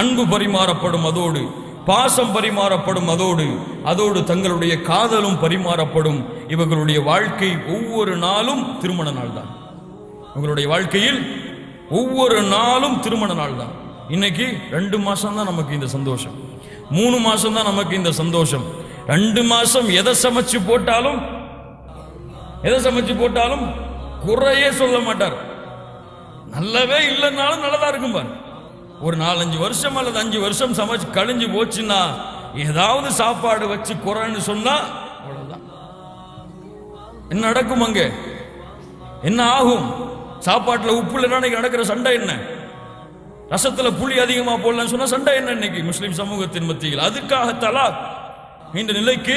அன்பு பரிமாறப்படும் அதோடு பாசம் பரிமாறப்படும் அதோடு அதோடு தங்களுடைய காதலும் பரிமாறப்படும். இவர்களுடைய வாழ்க்கை ஒவ்வொரு நாளும் திருமண நாள் தான் உங்களுடைய வாழ்க்கையில் ஒவ்வொரு நாளும் திருமண நாள் தான் இன்னைக்கு ரெண்டு மாசம் தான் நமக்கு இந்த சந்தோஷம். மூணு மாசம் தான் நமக்கு இந்த சந்தோஷம். ரெண்டு மாசம் எதை சமைச்சு போட்டாலும் எதை சமைச்சு போட்டாலும் குறையே சொல்ல மாட்டார். நல்லவே இல்லைன்னாலும் நல்லதா இருக்கும் பாரு. ஒரு நாலஞ்சு வருஷம் அல்லது அஞ்சு வருஷம் சமைச்சு கழிஞ்சு போச்சுன்னா ஏதாவது சாப்பாடு வச்சு குறைன்னு சொன்னா அவ்வளவுதான். என்ன நடக்கும் அங்க? என்ன ஆகும்? சாப்பாட்டுல உப்பு இல்லைன்னா நடக்கிற சண்டை என்ன? ரசத்துல புளி அதிகமா போடலன்னு சொன்னா சண்டை என்ன இன்னைக்கு? முஸ்லீம் சமூகத்தின் மத்தியில். அதுக்காக தலா இந்த நிலைக்கு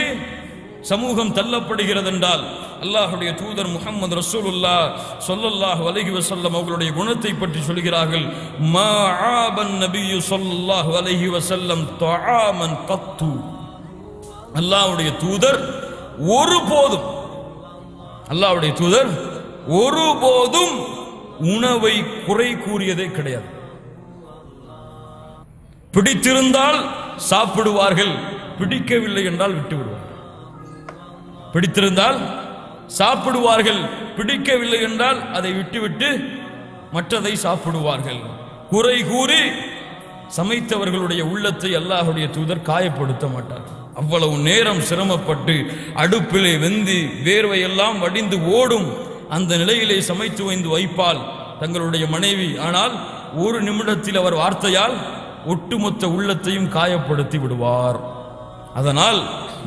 சமூகம் தள்ளப்படுகிறது என்றால் அல்லாஹுடைய தூதர் முகமது ரசூலுல்லா சொல்லல்லாஹ் வலகி வசல்லம் அவர்களுடைய குணத்தை பற்றி சொல்கிறார்கள். மா ஆபன் நபியு சொல்லல்லாஹ் வலகி வசல்லம் தஆமன் கத்து. அல்லாஹுடைய தூதர் ஒருபோதும் அல்லாஹ்வுடைய தூதர் ஒருபோதும் உணவை குறை கூறியதே கிடையாது. பிடித்திருந்தால் சாப்பிடுவார்கள் பிடிக்கவில்லை என்றால் விட்டுவிடுவார்கள். பிடித்திருந்தால் சாப்பிடுவார்கள். பிடிக்கவில்லை என்றால் அதை விட்டுவிட்டு மற்றதை சாப்பிடுவார்கள். குறை கூறி சமைத்தவர்களுடைய உள்ளத்தை அல்லாஹுடைய தூதர் காயப்படுத்த மாட்டார். அவ்வளவு நேரம் சிரமப்பட்டு அடுப்பிலே வெந்து வேர்வையெல்லாம் வடிந்து ஓடும் அந்த நிலையிலே சமைத்து வைந்து வைப்பால் தங்களுடைய மனைவி. ஆனால் ஒரு நிமிடத்தில் அவர் வார்த்தையால் ஒட்டுமொத்த உள்ளத்தையும் காயப்படுத்தி விடுவார். அதனால்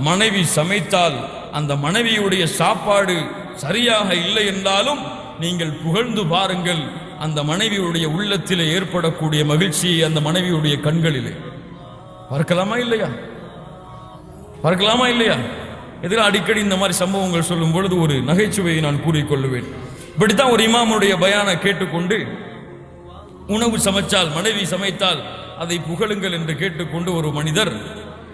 மனைவி சமைத்தால் அந்த மனைவியுடைய சாப்பாடு சரியாக இல்லை என்றாலும் நீங்கள் புகழ்ந்து பாருங்கள். அந்த மனைவியுடைய உள்ளத்திலே ஏற்படக்கூடிய மகிழ்ச்சியை அந்த மனைவியுடைய கண்களிலே. பார்க்கலாமா இல்லையா? பார்க்கலாமா இல்லையா? எதிராக அடிக்கடி இந்த மாதிரி சம்பவங்கள் சொல்லும் பொழுது ஒரு நகைச்சுவையை நான் கூறிக்கொள்ளுவேன். இப்படித்தான் ஒரு இமாமுடைய பயானை கேட்டுக்கொண்டு உணவு சமைச்சால் மனைவி சமைத்தால் அதை புகழுங்கள் என்று கேட்டுக்கொண்டு ஒரு மனிதர்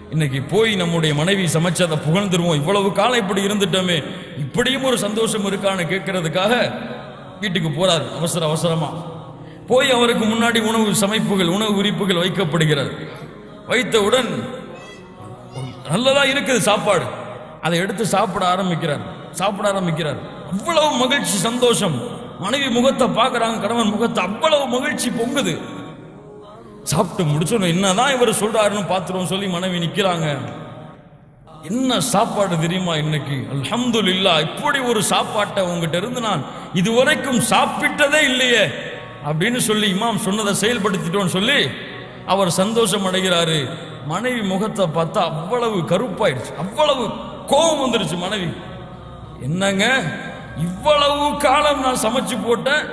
இன்னைக்கு போய் நம்முடைய மனைவி சமைச்சதை புகழ்ந்துருவோம். இவ்வளவு காலம் இப்படி இருந்துட்டோமே. இப்படியும் ஒரு சந்தோஷம் இருக்கான்னு கேட்கறதுக்காக வீட்டுக்கு போறார். அவசர அவசரமா. போய் அவருக்கு முன்னாடி உணவு சமைப்புகள் உணவு உரிப்புகள் வைக்கப்படுகிறது. வைத்தவுடன் நல்லதா இருக்குது சாப்பாடு. அதை எடுத்து சாப்பிட ஆரம்பிக்கிறார். சாப்பிட ஆரம்பிக்கிறார். அவ்வளவு மகிழ்ச்சி சந்தோஷம். மனைவி முகத்தை பார்க்கறாங்க கணவன் முகத்தை அவ்வளவு மகிழ்ச்சி பொங்குது. சாப்பிட்டு முடிச்சோம் என்னதான் இவர் சொல்றாருன்னு பார்த்துருவோம் சொல்லி மனைவி நிக்கிறாங்க. என்ன சாப்பாடு தெரியுமா இன்னைக்கு? இல்லா இப்படி ஒரு சாப்பாட்டை உங்ககிட்ட இருந்து நான் இதுவரைக்கும் சாப்பிட்டதே இல்லையே அப்படின்னு சொல்லி இமாம் சொன்னதை செயல்படுத்திட்டோம்னு சொல்லி அவர் சந்தோஷம் அடைகிறாரு. மனைவி முகத்தை பார்த்தா அவ்வளவு கருப்பாயிடுச்சு. அவ்வளவு கோபம் வந்துருச்சு மனைவி. என்னங்க? இவ்வளவு காலம் நான் சமைச்சு போட்டேன்.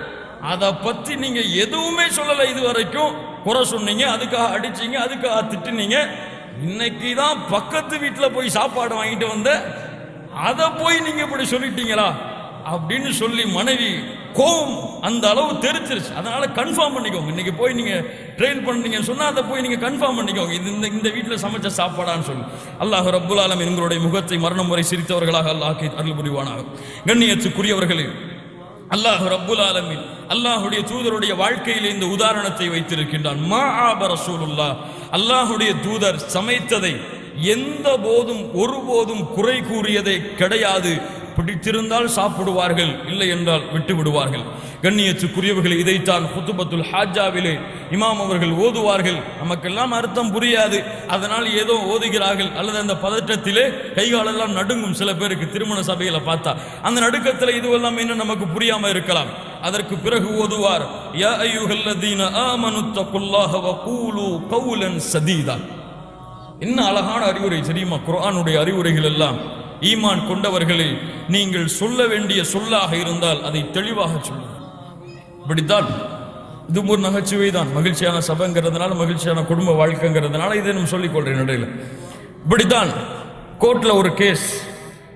அதை பத்தி நீங்க எதுவுமே சொல்லலை இது வரைக்கும் குறை சொன்னீங்க அதுக்காக அடிச்சீங்க அதுக்காக திட்டுனீங்க. இன்னைக்கு தான் பக்கத்து வீட்டில் போய் சாப்பாடு வாங்கிட்டு வந்த அதை போய் நீங்க இப்படி சொல்லிட்டீங்களா? அப்படின்னு சொல்லி மனைவி கோவம் அந்த அளவு தெரிச்சிருச்சு அதனால கன்ஃபார்ம் பண்ணிக்கோங்க. இன்னைக்கு போய் நீங்க ட்ரெயின் பண்ணீங்கன்னு சொன்னா அதை போய் நீங்க கன்ஃபார்ம் பண்ணிக்கோங்க. இது இந்த இந்த வீட்டில் சமைச்ச சாப்பாடான்னு சொல்லி. அல்லாஹ் ரபுல் ஆலம் எங்களுடைய முகத்தை மரணம் முறை சிரித்தவர்களாக அல்லாஹ் அருள் புரிவானாக. கண்ணியத்துக்குரியவர்களே அல்லாஹ் ரப்புல் ஆலமின். அல்லாஹுடைய தூதருடைய வாழ்க்கையில் இந்த உதாரணத்தை வைத்திருக்கின்றான். மா ஆப அல்லாஹுடைய தூதர் சமைத்ததை எந்த போதும் ஒருபோதும் குறை கூறியதை கிடையாது. பிடித்திருந்தால் சாப்பிடுவார்கள் இல்லை என்றால் விட்டு விடுவார்கள் கண்ணியத்துக்குரியவர்கள் இதைத்தான் குத்துபத்துல் ஹாஜாவிலே இமாம் அவர்கள் ஓதுவார்கள். நமக்கெல்லாம் அர்த்தம் புரியாது. அதனால் ஏதோ ஓதுகிறார்கள். அல்லது அந்த பதற்றத்திலே கைகாலெல்லாம் நடுங்கும் சில பேருக்கு திருமண சபையில பார்த்தா அந்த நடுக்கத்தில் இதுவெல்லாம் என்ன நமக்கு புரியாம இருக்கலாம். அதற்கு பிறகு ஓதுவார் யா அய்யுஹல்லதீன ஆமனு வகூலு கவுலன் சதீதா. என்ன அழகான அறிவுரை தெரியுமா? குரானுடைய அறிவுரைகள் எல்லாம். ஈமான் கொண்டவர்களே நீங்கள் சொல்ல வேண்டிய சொல்லாக இருந்தால் அதை தெளிவாக சொல்லுங்கள். இப்படித்தான் இது ஒரு நகைச்சுவை தான். மகிழ்ச்சியான சபைங்கிறதுனால மகிழ்ச்சியான குடும்ப வாழ்க்கைங்கிறதுனால இதை நம்ம சொல்லிக்கொள்றேன் இடையில. இப்படித்தான் கோர்ட்ல ஒரு கேஸ்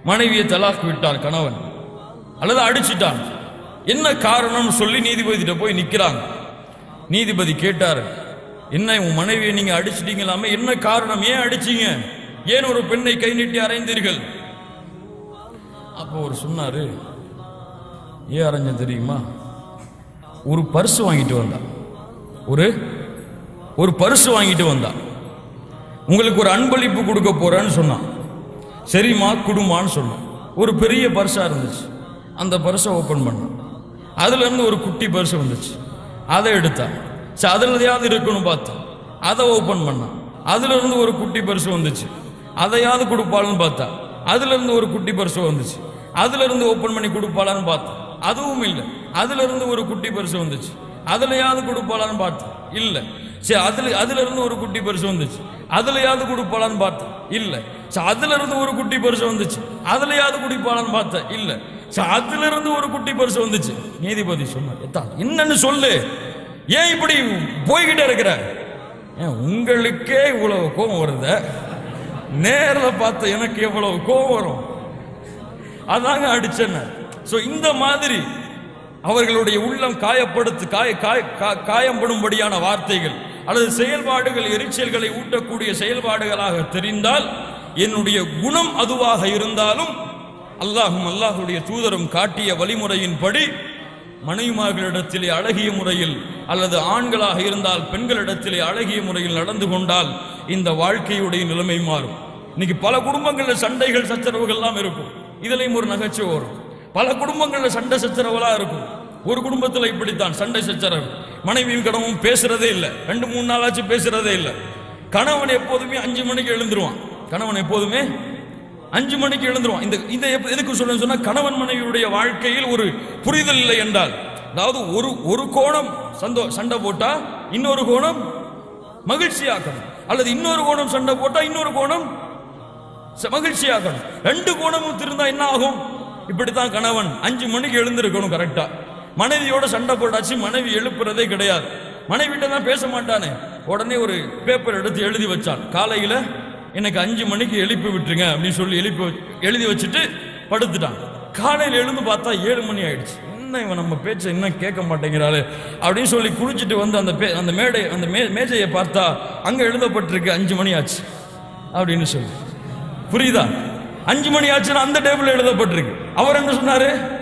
மனைவியை தலாக் விட்டார் கணவன். அல்லது அடிச்சிட்டான். என்ன காரணம்னு சொல்லி நீதிபதிகிட்ட போய் நிற்கிறாங்க நீதிபதி கேட்டார் என்ன உன் மனைவியை நீங்க அடிச்சிட்டீங்களாமே? என்ன காரணம்? ஏன் அடிச்சீங்க? ஏன் ஒரு பெண்ணை கை நீட்டி அறைந்தீர்கள்? அப்போ அவர் சொன்னார் ஏன் அரைஞ்ச தெரியுமா? ஒரு பர்ஸ் வாங்கிட்டு வந்தா. ஒரு ஒரு பரிசு வாங்கிட்டு வந்தா. உங்களுக்கு ஒரு அன்பளிப்பு கொடுக்க போறேன்னு சொன்னான். சரிம்மா குடுமான்னு சொன்னான். ஒரு பெரிய பர்ஸாக இருந்துச்சு. அந்த பர்ஸை ஓப்பன் பண்ணான். அதுல இருந்து ஒரு குட்டி பர்சு வந்துச்சு. அதை எடுத்தான். சரி அதுலதையாவது இருக்குன்னு பார்த்தேன் அதை ஓப்பன் பண்ணான். அதுல இருந்து ஒரு குட்டி பரிசு வந்துச்சு. அதையாவது கொடுப்பாள்னு பார்த்தா. அதுல இருந்து ஒரு குட்டி பரிசு வந்துச்சு. அதுல இருந்து ஓபன் பண்ணி கொடுப்பாளான்னு பார்த்தேன். அதுவும் இல்லை. அதுல இருந்து ஒரு குட்டி பரிசு வந்துச்சு. அதுலயாவது கொடுப்பாளான்னு பார்த்தேன். இல்லை. சரி அதுல அதுல இருந்து ஒரு குட்டி பரிசு வந்துச்சு. அதுலயாவது கொடுப்பாளான்னு பார்த்தேன். இல்லை. சரி அதுல இருந்து ஒரு குட்டி பரிசு வந்துச்சு. அதுலயாவது குடிப்பாளான்னு பார்த்தேன். இல்லை. சரி அதுல இருந்து ஒரு குட்டி பரிசு வந்துச்சு. நீதிபதி சொன்னார் "எத்தா, என்னன்னு சொல்லு. ஏன் இப்படி போய்கிட்டே இருக்கிற? ஏன் உங்களுக்கே இவ்வளவு கோபம் வருத. நேரில் பார்த்த எனக்கு எவ்வளவு கோபம் வரும்? அதாங்க அடிச்சேன்ன. ஸோ இந்த மாதிரி அவர்களுடைய உள்ளம் காயப்படுத்து காய காய- கா- காயம்படும்படியான வார்த்தைகள் அல்லது செயல்பாடுகள் எரிச்சல்களை ஊட்டக்கூடிய செயல்பாடுகளாக தெரிந்தால் என்னுடைய குணம் அதுவாக இருந்தாலும் அல்லாஹும் அல்லாஹுடைய தூதரும் காட்டிய வழிமுறையின்படி மனைவிமார்களிடத்திலே அழகிய முறையில் அல்லது ஆண்களாக இருந்தால் பெண்களிடத்திலே அழகிய முறையில் நடந்து கொண்டால் இந்த வாழ்க்கையுடைய நிலைமை மாறும். இன்னைக்கு பல குடும்பங்களில் சண்டைகள் சச்சரவுகள்லாம் இருக்கும். இதுலையும் ஒரு நகைச்சுவை வரும். பல குடும்பங்களில் சண்டை சச்சரவுலாம் இருக்கும். ஒரு குடும்பத்தில் இப்படித்தான் சண்டை சச்சரவு. மனைவியும் கணவனும் பேசுறதே இல்லை. ரெண்டு மூணு நாளாச்சும் பேசுறதே இல்லை. கணவன் எப்போதுமே அஞ்சு மணிக்கு எழுந்துருவான். கணவன் எப்போதுமே அஞ்சு மணிக்கு எழுந்துருவான் இந்த இந்த எதுக்கு சொல்ல சொன்னா கணவன் மனைவியுடைய வாழ்க்கையில் ஒரு புரிதல் இல்லை என்றால். அதாவது ஒரு ஒரு கோணம் சந்தோ சண்டை போட்டா இன்னொரு கோணம் மகிழ்ச்சியாக்கணும் அல்லது இன்னொரு கோணம் சண்டை போட்டா இன்னொரு கோணம் ச- மகிழ்ச்சியாக்கணும் ரெண்டு கோணமும் திருந்தா என்ன ஆகும்? இப்படித்தான் கணவன் அஞ்சு மணிக்கு எழுந்திருக்கணும் கரெக்டா மனைவியோட சண்டை போட்டாச்சு மனைவி எழுப்புறதே கிடையாது. மனைவிட்ட தான் பேச மாட்டானே. உடனே ஒரு பேப்பர் எடுத்து எழுதி வச்சான். காலையில எனக்கு அஞ்சு மணிக்கு எழுப்பி விட்டுருங்க அப்படின்னு சொல்லி எழுப்பி எழுதி வச்சுட்டு படுத்துட்டான். காலையில் எழுந்து பார்த்தா ஏழு மணி ஆயிடுச்சு. என்ன இவன் நம்ம பேச்சை இன்னும் கேட்க மாட்டேங்கிறாரு அப்படின்னு சொல்லி குளிச்சுட்டு வந்து அந்த பே- அந்த மேடை அந்த மே மேஜையை பார்த்தா அங்கே எழுதப்பட்டிருக்கு அஞ்சு மணி ஆச்சு அப்படின்னு சொல்லி. புரியுதா? அஞ்சு மணி ஆச்சுன்னா அந்த டேபிள் எழுதப்பட்டிருக்கு. அவர் என்ன சொன்னாரு?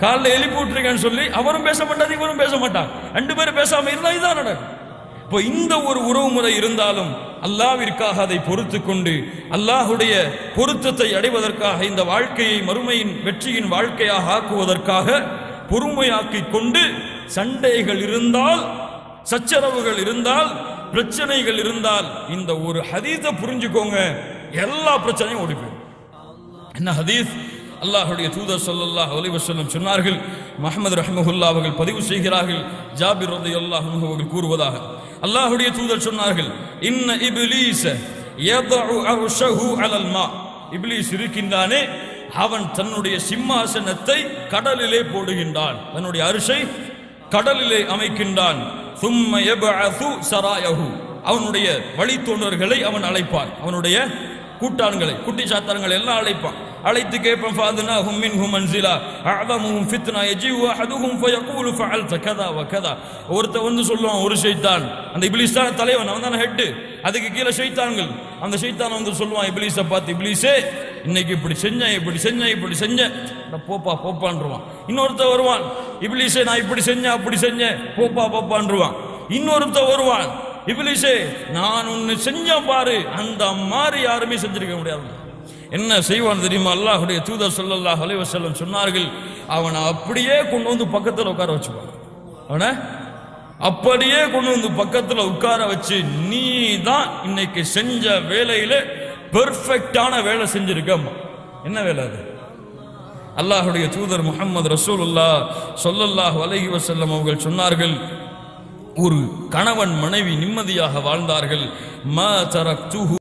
காலைல எழுப்பி விட்டுருக்கேன்னு சொல்லி அவரும் பேச மாட்டார் இவரும் பேச மாட்டான். ரெண்டு பேரும் பேசாம இருந்தா இதான் நடக்கும். இப்போ இந்த ஒரு உறவு முறை இருந்தாலும் அல்லாவிற்காக அதை பொறுத்து கொண்டு அல்லாஹுடைய பொருத்தத்தை அடைவதற்காக இந்த வாழ்க்கையை மறுமையின் வெற்றியின் வாழ்க்கையாக ஆக்குவதற்காக பொறுமையாக்கி கொண்டு சண்டைகள் இருந்தால் சச்சரவுகள் இருந்தால் பிரச்சனைகள் இருந்தால் இந்த ஒரு ஹதீஸை புரிஞ்சுக்கோங்க. எல்லா பிரச்சனையும் ஓடிப்போம் என்ன ஹதீஸ்? அல்லாஹுடைய தூதர் சொல்லல்லாஹ் அலைஹி செல்லம் சொன்னார்கள் மஹமது ரஹமஹுல்லா அவர்கள் பதிவு செய்கிறார்கள் ஜாபிர் ரலியல்லாஹு அவர்கள் கூறுவதாக. அல்லாஹுடைய தூதர் சொன்னார்கள் இன்ன இபிலீச யதஉ அர்ஷஹு அலல் மா. இபிலீஸ் இருக்கின்றானே அவன் தன்னுடைய சிம்மாசனத்தை கடலிலே போடுகின்றான். தன்னுடைய அரிசை கடலிலே அமைக்கின்றான். சும்ம யபஅது சராயஹு அவனுடைய வழித்தோன்றர்களை அவன் அழைப்பான். அவனுடைய கூட்டான்களை குட்டி சாத்தான்களை எல்லாம் அழைப்பான். அழைத்து கேட்பேன் ஃபாதுனா ஹும் ஹும் அன்சிலா அஅதமுஹும் ஃபித்னா யஜிவு அஹதுஹும் ஃபயகூலு ஃபஅல்த கதா வ கதா. ஒருத்த வந்து சொல்லுவான் ஒரு ஷைத்தான். அந்த இப்லீஸ் தான் தலைவன் அவன் தான் ஹெட் அதுக்கு கீழே ஷைத்தான்கள். அந்த ஷைத்தான் வந்து சொல்லுவான் இப்லீஸை பார்த்து இப்லீஸே இன்னைக்கு இப்படி செஞ்சேன் இப்படி செஞ்சேன் இப்படி செஞ்சேன். போப்பா போப்பான்றுவான் இன்னொருத்த வருவான் இப்லீஸே நான் இப்படி செஞ்சேன் அப்படி செஞ்சேன். போப்பா போப்பான்றுவான் இன்னொருத்த வருவான் இப்லீஸே நான் ஒன்று செஞ்சேன் பாரு. அந்த மாதிரி யாருமே செஞ்சிருக்க முடியாது என்ன செய்வான் தெரியுமா? அல்லாஹுடைய தூதர் ஸல்லல்லாஹு அலைஹி செல்லம் சொன்னார்கள் அவனை அப்படியே கொண்டு வந்து பக்கத்தில் உட்கார வச்சுப்பான். அவனை? அப்படியே கொண்டு வந்து பக்கத்தில் உட்கார வச்சு நீ தான் இன்னைக்கு செஞ்ச வேலையில பெர்ஃபெக்டான வேலை செஞ்சிருக்க என்ன வேலை அது? அல்லாஹுடைய தூதர் முஹம்மது ரசூலுல்லாஹ் சொல்லல்லாஹ் அலைஹி வசல்லம் அவர்கள் சொன்னார்கள் ஒரு கணவன் மனைவி நிம்மதியாக வாழ்ந்தார்கள். மா தரக்துஹு